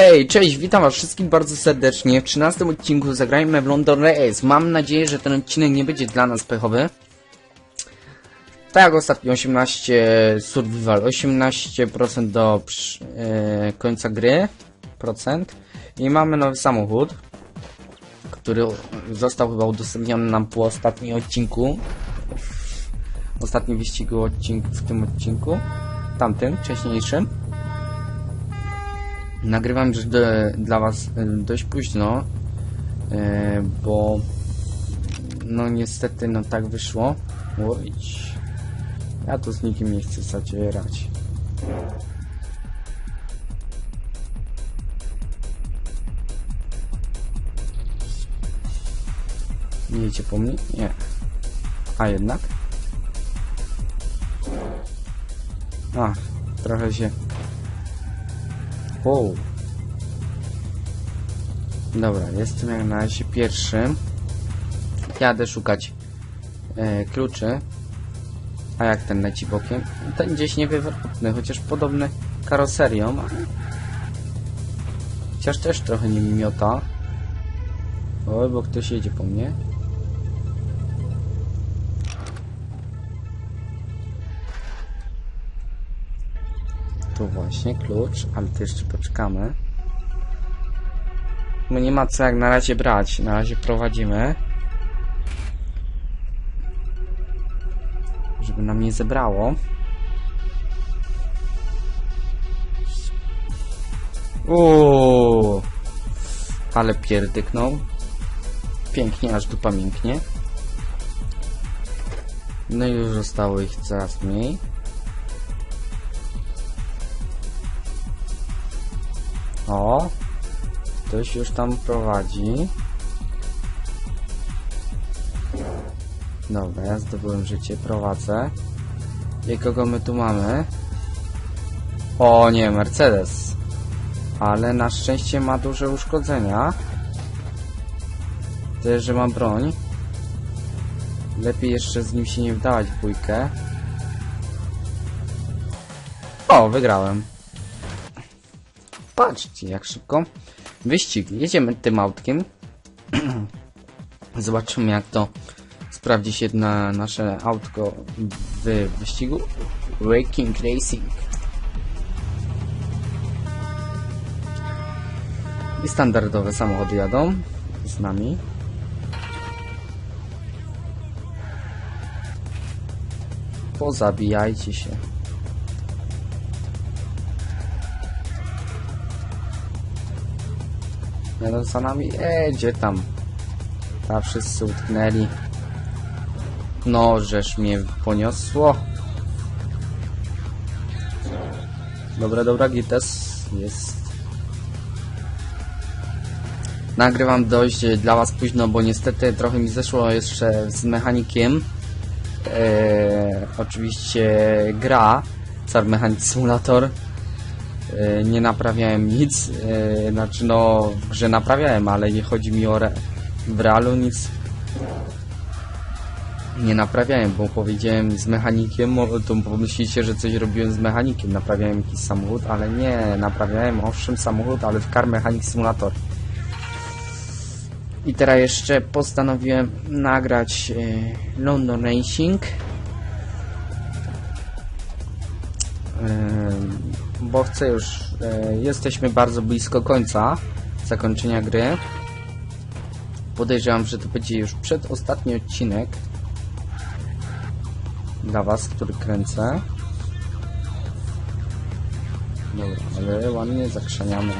Hej, cześć, witam was wszystkich bardzo serdecznie. W 13 odcinku zagrajmy w London Race. Mam nadzieję, że ten odcinek nie będzie dla nas pechowy. Tak jak ostatnio 18 survival, 18% do e, końca gry, procent. I mamy nowy samochód, który został chyba udostępniony nam po ostatnim odcinku. Ostatnim wyścigu odcinku w tym odcinku, tamtym, wcześniejszym. Nagrywam już do, dla Was e, dość późno, e, bo no niestety no tak wyszło. Łowić. Ja tu z nikim nie chcę zacierać. Nie po mnie? Nie. A jednak? A, trochę się Wow. Dobra, jestem jak na razie pierwszy. Jadę szukać e, kluczy. A jak ten leci bokiem? Ten gdzieś niewywrotny, chociaż podobny karoserią. Chociaż też trochę nie miota. Oj, bo ktoś jedzie po mnie. Właśnie klucz, ale to jeszcze poczekamy. No nie ma co jak na razie brać, na razie prowadzimy. Żeby nam nie zebrało. Uuu, ale pierdyknął. Pięknie, aż dupa mięknie. No i już zostało ich coraz mniej. O, ktoś już tam prowadzi. Dobra, ja zdobyłem życie, prowadzę. I kogo my tu mamy? O nie, Mercedes. Ale na szczęście ma duże uszkodzenia. Tyle, że ma broń. Lepiej jeszcze z nim się nie wdawać w bójkę. O, wygrałem. Patrzcie, jak szybko. Wyścig. Jedziemy tym autkiem. Zobaczymy, jak to sprawdzi się na nasze autko w wyścigu. Raking Racing. I standardowe samochody jadą z nami. Pozabijajcie się. Jadą za nami? Eee, gdzie tam? Ta wszyscy utknęli. No, żeż mnie poniosło. Dobra, dobra, Gites jest. Nagrywam dość e, dla was późno, bo niestety trochę mi zeszło jeszcze z mechanikiem. Eee, oczywiście gra, Car Mechanic Simulator. E, nie naprawiałem nic, e, znaczy no w grze naprawiałem, ale nie chodzi mi o re w realu nic nie naprawiałem, bo powiedziałem z mechanikiem, to pomyślicie, że coś robiłem z mechanikiem, naprawiałem jakiś samochód, ale nie, naprawiałem owszem samochód, ale w Car Mechanic Simulator. I teraz jeszcze postanowiłem nagrać e, London Racing. Bo chcę już, e, jesteśmy bardzo blisko końca zakończenia gry. Podejrzewam, że to będzie już przedostatni odcinek dla Was, który kręcę. Dobra, ale ładnie zakrzaniamy.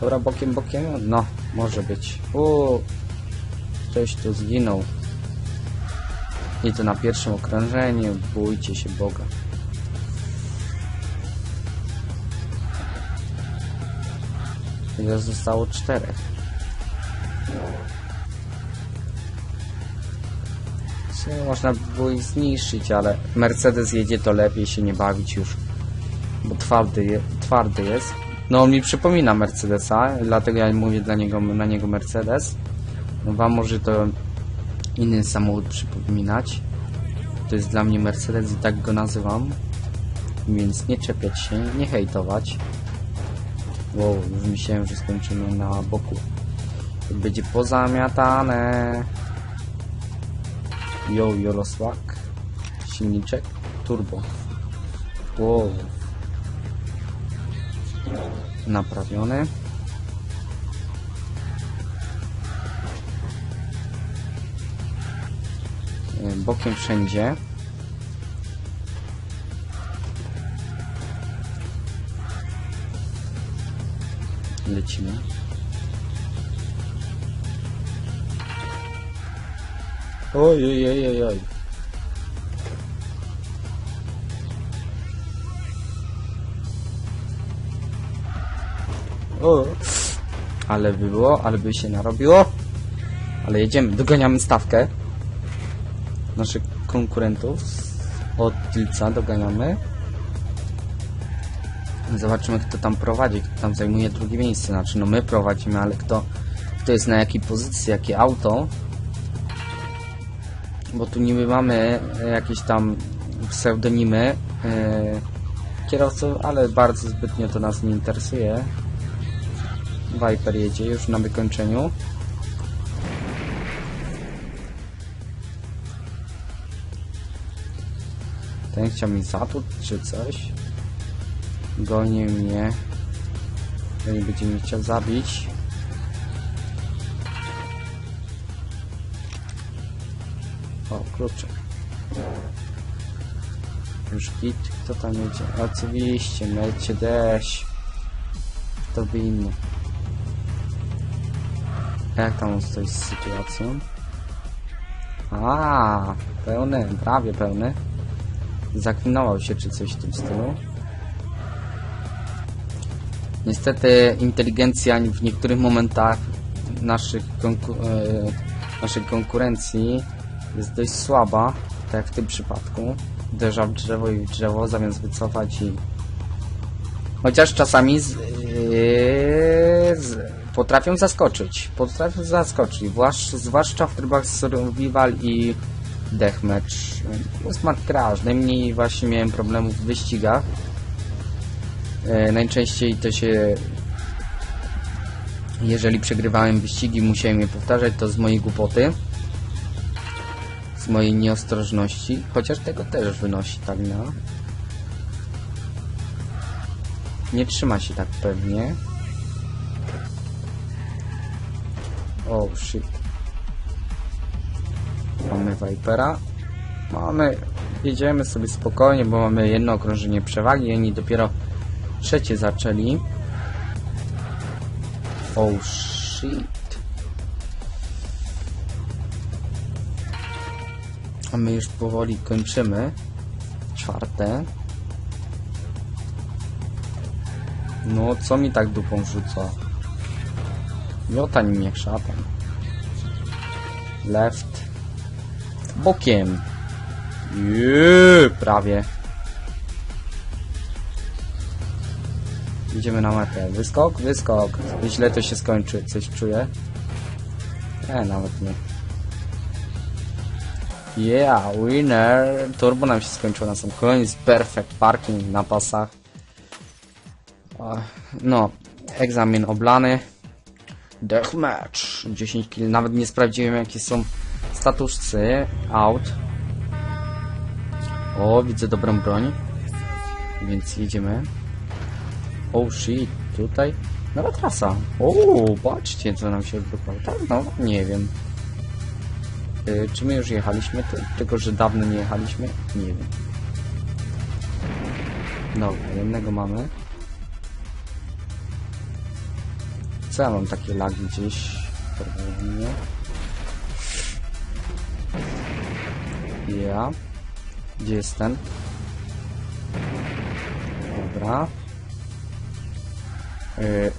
Dobra, bokiem, bokiem? No, może być. Uuu, ktoś tu zginął. I to na pierwszym okrążeniu, bójcie się Boga. Ile zostało czterech. Co, Można by było ich zniszczyć, ale Mercedes jedzie to lepiej się nie bawić już. Bo twardy, je, twardy jest. No on mi przypomina Mercedesa, dlatego ja mówię dla niego, na niego Mercedes. No wam może to inny samochód przypominać. To jest dla mnie Mercedes i tak go nazywam. Więc nie czepiać się, nie hejtować. Wow, już myślałem, że skończymy na boku. Będzie pozamiatane. Yo, Jolosłak. Silniczek. Turbo. Wow. Naprawiony. E, Bokiem wszędzie. Lecimy. Oj, oj, oj, oj, oj. O, ale by było, ale by się narobiło. Ale jedziemy, doganiamy stawkę naszych konkurentów od Tylca, doganiamy. Zobaczymy, kto tam prowadzi, kto tam zajmuje drugie miejsce. Znaczy, no my prowadzimy, ale kto, kto jest na jakiej pozycji, jakie auto. Bo tu niby mamy e, jakieś tam pseudonimy e, kierowców, ale bardzo zbytnio to nas nie interesuje. Viper jedzie już na wykończeniu. Ten chciał mi zatłuc czy coś. Goni mnie. Nie będzie mnie chciał zabić. O, kluczek. Już hit, kto tam jedzie? Oczywiście, deszcz. To by inny. Jak tam stoi z sytuacją? A, pełny, prawie pełny. Zaklinował się czy coś w tym stylu. Niestety inteligencja w niektórych momentach naszych, konku e, naszej konkurencji jest dość słaba, tak jak w tym przypadku. Uderza w drzewo i w drzewo zamiast wycofać i... Chociaż czasami z, yy, z, potrafią zaskoczyć. Potrafią zaskoczyć, zwłasz- zwłaszcza w trybach survival i deathmatch. Smart Crash. Najmniej właśnie miałem problemów w wyścigach. E, najczęściej to się... Jeżeli przegrywałem wyścigi, musiałem je powtarzać, to z mojej głupoty. Z mojej nieostrożności. Chociaż tego też wynosi tak na... Nie trzyma się tak pewnie. O, oh, shit. Mamy Vipera. Mamy... Jedziemy sobie spokojnie, bo mamy jedno okrążenie przewagi. Oni dopiero trzecie zaczęli. Oh shit. A my już powoli kończymy. Czwarte. No, co mi tak dupą rzuca? Miotań mnie szatan. Left. Bokiem. Jee, prawie. Idziemy na metę. Wyskok? Wyskok. Źle to się skończy. Coś czuję? E, nawet nie. Yeah, winner. Turbo nam się skończyło na sam koniec. Perfect parking na pasach. Ach, No, egzamin oblany. Deathmatch. 10 kill. Nawet nie sprawdziłem jakie są statusy aut. O, widzę dobrą broń. Więc jedziemy. Oh shit, tutaj nowa trasa. O, patrzcie co nam się odbywało. Tak, no, nie wiem. Y, czy my już jechaliśmy? Ty- Tylko, że dawno nie jechaliśmy? Nie wiem. Dobra, jednego mamy. Co ja mam takie lagi gdzieś? Prawdopodobnie. Ja. Gdzie jest ten? Dobra. Y,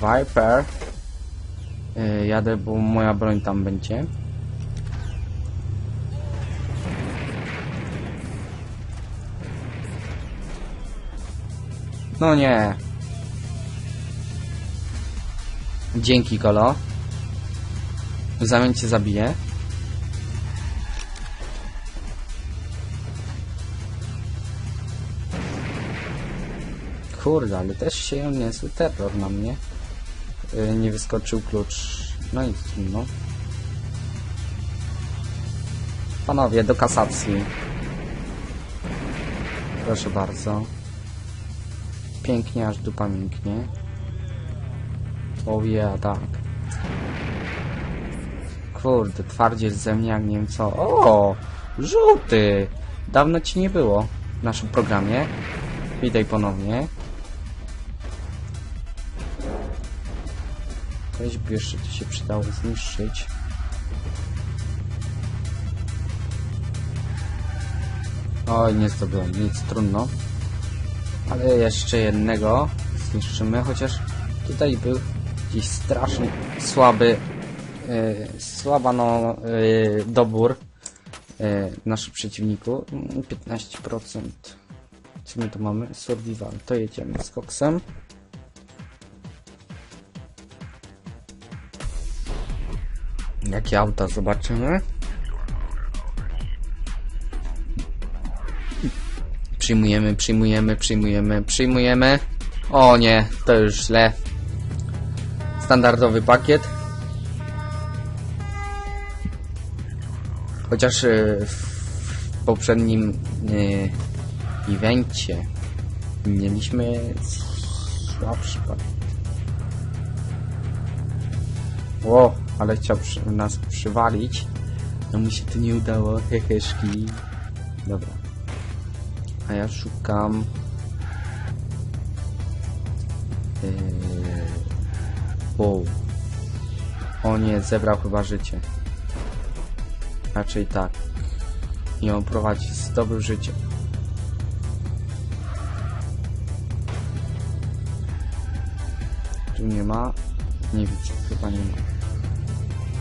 Viper. Y, jadę, bo moja broń tam będzie. No nie. Dzięki, Kolo. W zamian cię zabiję. Kurde, ale też się niezły terror na mnie. Yy, nie wyskoczył klucz. No i no. Panowie, do kasacji. Proszę bardzo. Pięknie, aż dupa mięknie. O yeah, tak. Kurde, twardziel ze mnie jak nie wiem co. O! Żółty! Dawno ci nie było w naszym programie. Witaj ponownie. Koleś by jeszcze tu się przydało zniszczyć. Oj, nie zdobyłem nic, trudno. Ale jeszcze jednego zniszczymy, chociaż tutaj był gdzieś strasznie słaby, yy, słaba no, yy, dobór yy, naszych przeciwników. Mm, 15%. Co my tu mamy? Survival. To jedziemy z koksem. Jakie auta zobaczymy? Przyjmujemy, przyjmujemy, przyjmujemy, przyjmujemy. O nie, to już źle. Standardowy pakiet. Chociaż y, w poprzednim y, evencie mieliśmy słabszy pakiet. Ło, ale chciał przy, nas przywalić. No mu się to nie udało, heheszki. Dobra. A ja szukam... Yy... Wow. O nie, zebrał chyba życie. Raczej tak. I on prowadzi, zdobył życie. Tu nie ma. Nie widzę, chyba nie ma.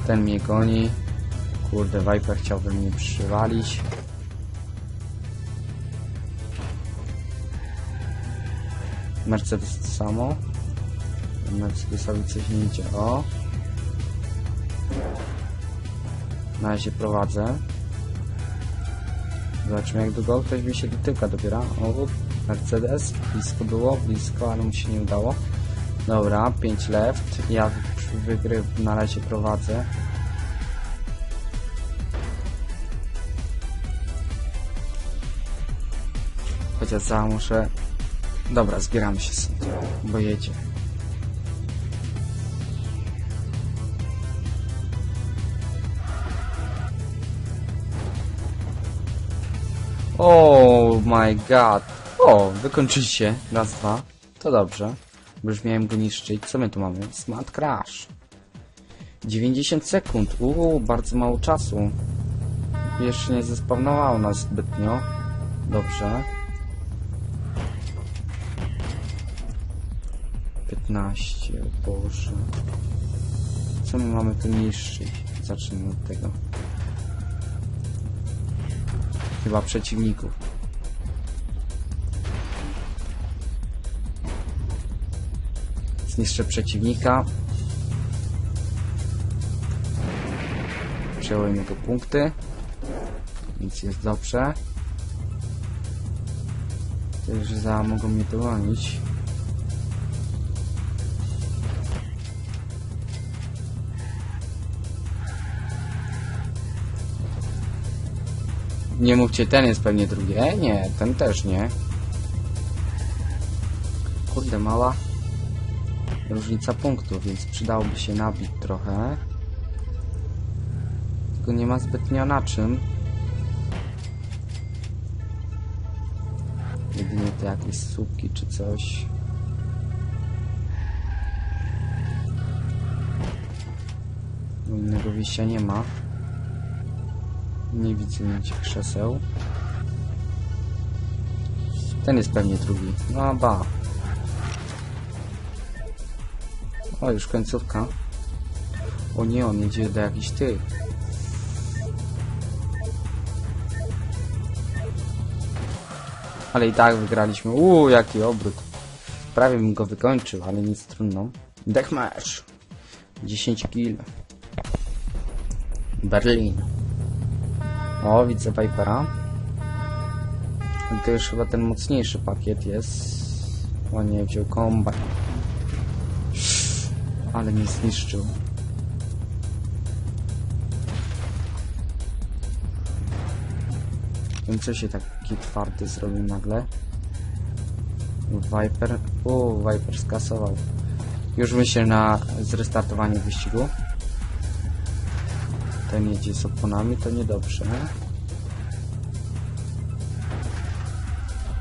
Ten mnie goni. Kurde, Viper chciałby mnie przywalić. Mercedes to samo. Mercedesowi coś nie idzie. O. Na razie prowadzę. Zobaczymy jak długo ktoś mi się dotyka dopiero. O, Mercedes. Blisko było, blisko, ale mu się nie udało. Dobra, 5 left. Ja wygry na razie prowadzę. Chociaż za muszę... Dobra, zbieramy się stąd, bo jedzie. Oh my god. O, wykończycie. Raz, dwa. To dobrze. Bo już miałem go niszczyć. Co my tu mamy? Smart Crash. 90 sekund. Uuu, bardzo mało czasu. Jeszcze nie zespawnowało nas zbytnio. Dobrze. 15, o Boże. Co my mamy tu niszczyć? Zacznijmy od tego. Chyba przeciwników. Zniszczę przeciwnika. Przejąłem jego punkty. Więc jest dobrze. To już za mogą mnie dogonić. Nie mówcie, ten jest pewnie drugi. E, nie, ten też nie. Kurde, mała różnica punktów, więc przydałoby się nabić trochę. Tylko nie ma zbytnio na czym. Jedynie te jakieś słupki czy coś. No, Innego wyjścia nie ma. Nie widzę nigdzie krzeseł. Ten jest pewnie drugi. No ba. O, już końcówka. O nie, on idzie do jakichś tych. Ale i tak wygraliśmy. Uuu, jaki obrót. Prawie bym go wykończył, ale nic trudno. Deathmatch. 10 kill. Berlin. O, widzę Vipera. To już chyba ten mocniejszy pakiet jest. O nie, wziął kombaj. Ale mnie zniszczył. Nie wiem, co się taki twardy zrobił nagle. Viper. O, Viper skasował. Już myślę na zrestartowanie wyścigu. Ten jedzie z oponami, to niedobrze.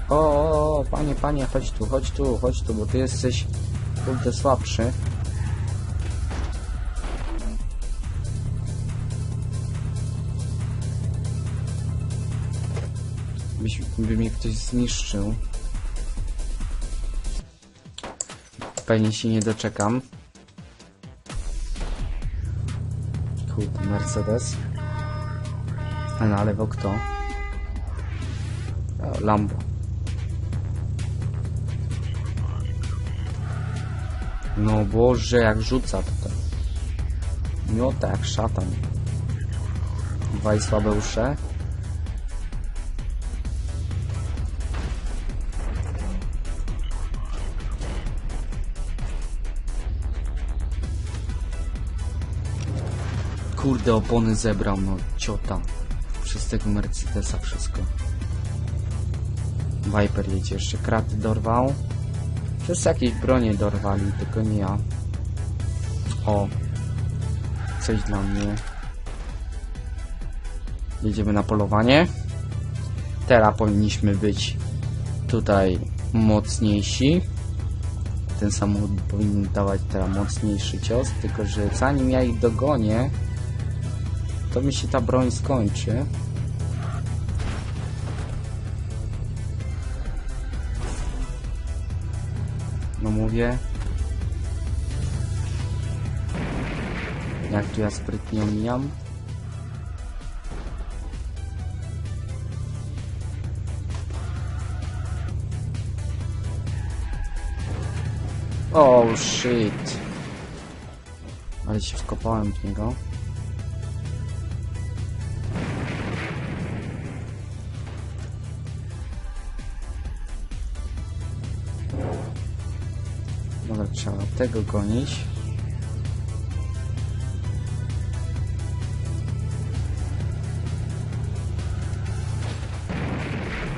O, o, o, panie, panie, chodź tu, chodź tu, chodź tu, bo ty jesteś kurde słabszy. Byś, by mnie ktoś zniszczył. Pewnie się nie doczekam. Kurde, Mercedes. A na lewo kto? O, Lambo. No Boże, jak rzuca tutaj. Miota jak szatan. Dwaj słabe usze. Opony zebrał, no ciota. Przez tego Mercedesa wszystko. Viper jedzie jeszcze, kraty dorwał. Przez jakieś bronie dorwali, tylko nie ja. O. Coś dla mnie. Jedziemy na polowanie. Teraz powinniśmy być tutaj mocniejsi. Ten samochód powinien dawać teraz mocniejszy cios, tylko że zanim ja ich dogonię, to mi się ta broń skończy. No mówię. Jak tu ja sprytnie omijam. Oh shit. Ale się wkopałem w niego. Tego gonić.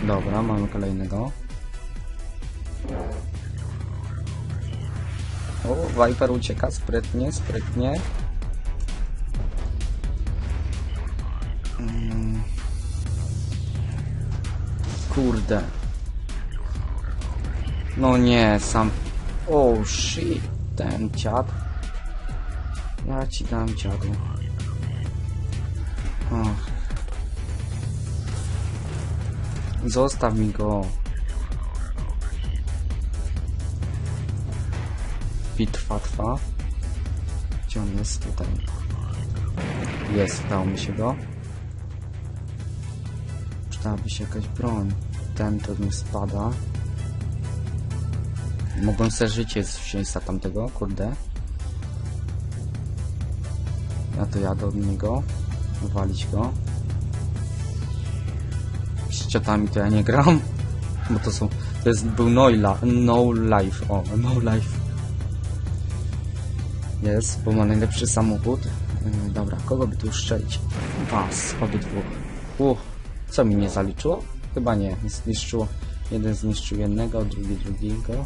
Dobra, mamy kolejnego. O, Viper ucieka sprytnie, sprytnie. Mm. Kurde. No nie, sam... Oh shit, ten dziad. Ja ci dam dziadu. Och. Zostaw mi go. Bitwa trwa. Gdzie on jest tutaj? Jest, dało mi się go. Przydałaby się jakaś broń. Ten to mi spada. Mogą sobie życie wziąć za tamtego, kurde. Ja to jadę od niego. Walić go. Z ciotami to ja nie gram. Bo to są... To jest... Był no, no life. O, no life. Jest, bo ma najlepszy samochód. Yy, dobra, kogo by tu strzelić? Was, obydwu. Uch, co mi nie zaliczyło? Chyba nie, zniszczyło. Jeden zniszczył jednego, drugi drugiego.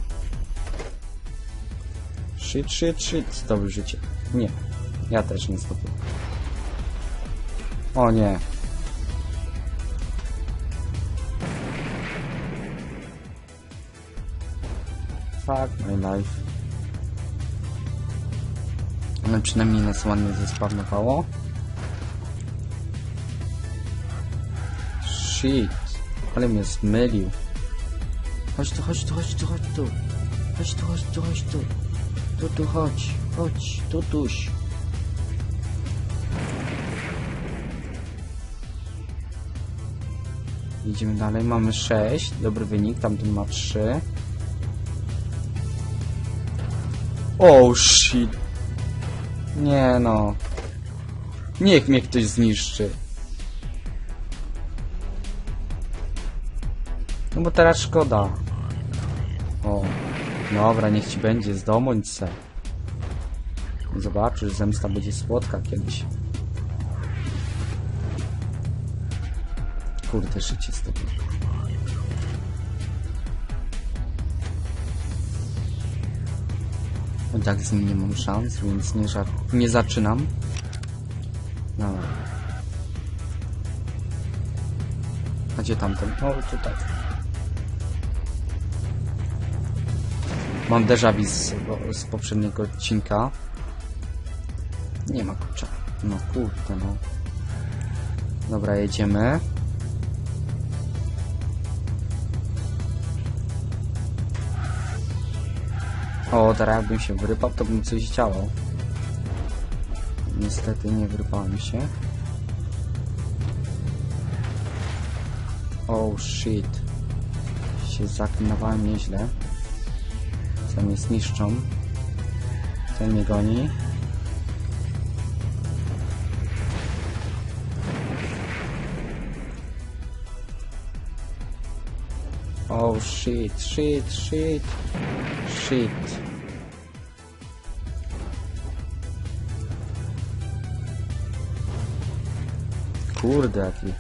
Shit, shit, shit, zdobył życie. Nie, ja też nie zdobyłem. O nie. Fuck my life. Ale przynajmniej nas ładnie zespawnowało. Shit. Ale mnie zmylił. Chodź tu, chodź tu, chodź tu, chodź tu. Chodź tu, chodź tu, chodź tu. Tu, tu, chodź. Chodź, tu, tuś. Idziemy dalej. Mamy 6. Dobry wynik. Tamten ma 3. Oh shit. Nie no. Niech mnie ktoś zniszczy. No bo teraz szkoda. O. Dobra, niech ci będzie, zdobądź se. Zobaczysz, zemsta będzie słodka kiedyś. Kurde, życie zdobył. No tak z nim nie mam szans, więc nie, nie zaczynam. Dobra. A gdzie tamten? O, tutaj. Mam déjà vu z, z poprzedniego odcinka. Nie ma kurcza. No kurde, no. Dobra, jedziemy. O, teraz jakbym się wyrypał, to bym coś działał. Niestety nie wyrypałem się. Oh shit. Się zaklinowałem nieźle. Co mnie zniszczą. Ten mnie goni. Oh shit, shit, shit, shit. Kurde, jaki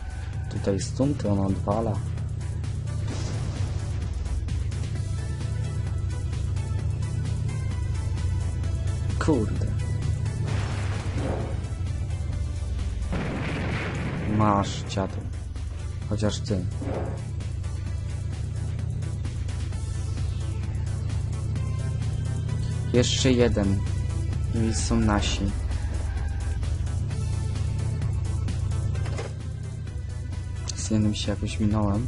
tutaj stunty on odwala. Kurde. Masz, dziadu. Chociaż ty. Jeszcze jeden. I są nasi. Z jednym się jakoś minąłem.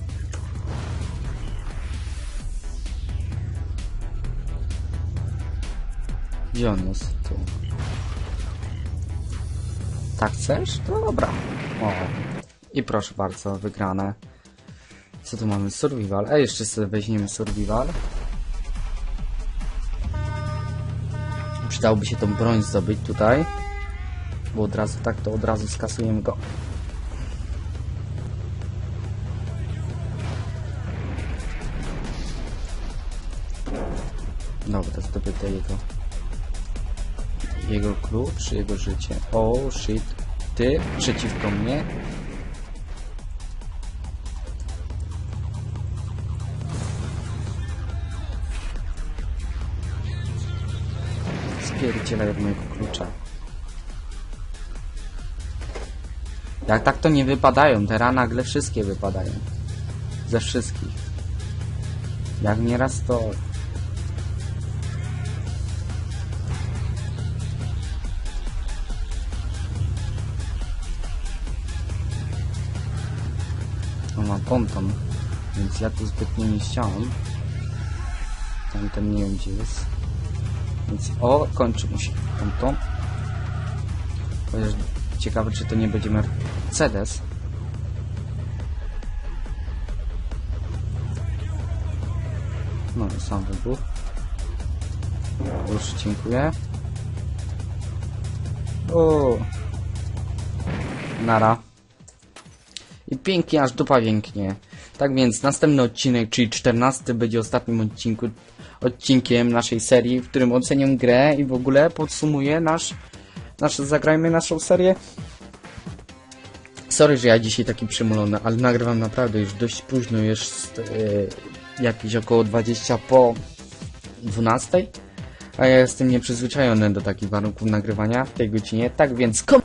Gdzie on jest? Tu. Tak chcesz? To dobra. O. I proszę bardzo, wygrane. Co tu mamy? Survival. A jeszcze sobie weźmiemy survival. Przydałoby się tą broń zdobyć tutaj. Bo od razu tak to od razu skasujemy go. Dobra, zdobyte jego jego klucz, jego życie. Oh shit. Ty przeciwko mnie. Spierdzielaj od mojego klucza. Jak tak to nie wypadają, teraz nagle wszystkie wypadają. Ze wszystkich. Jak nieraz to... ponton, więc ja tu zbytnio nie chciałem. Tamten nie wiem gdzie jest. Więc o, kończy mu się ponton. Chociaż ciekawe czy to nie będzie Mercedes. No sam wybuch. Już dziękuję. O. Nara. I pięknie, aż dupa pięknie. Tak więc następny odcinek, czyli 14 będzie ostatnim odcinku, odcinkiem naszej serii, w którym ocenię grę i w ogóle podsumuję nasz, nasz zagrajmy naszą serię. Sorry, że ja dzisiaj taki przymulony, ale nagrywam naprawdę już dość późno, jest e, jakieś około 20 po 12. A ja jestem nieprzyzwyczajony do takich warunków nagrywania w tej godzinie. Tak więc kom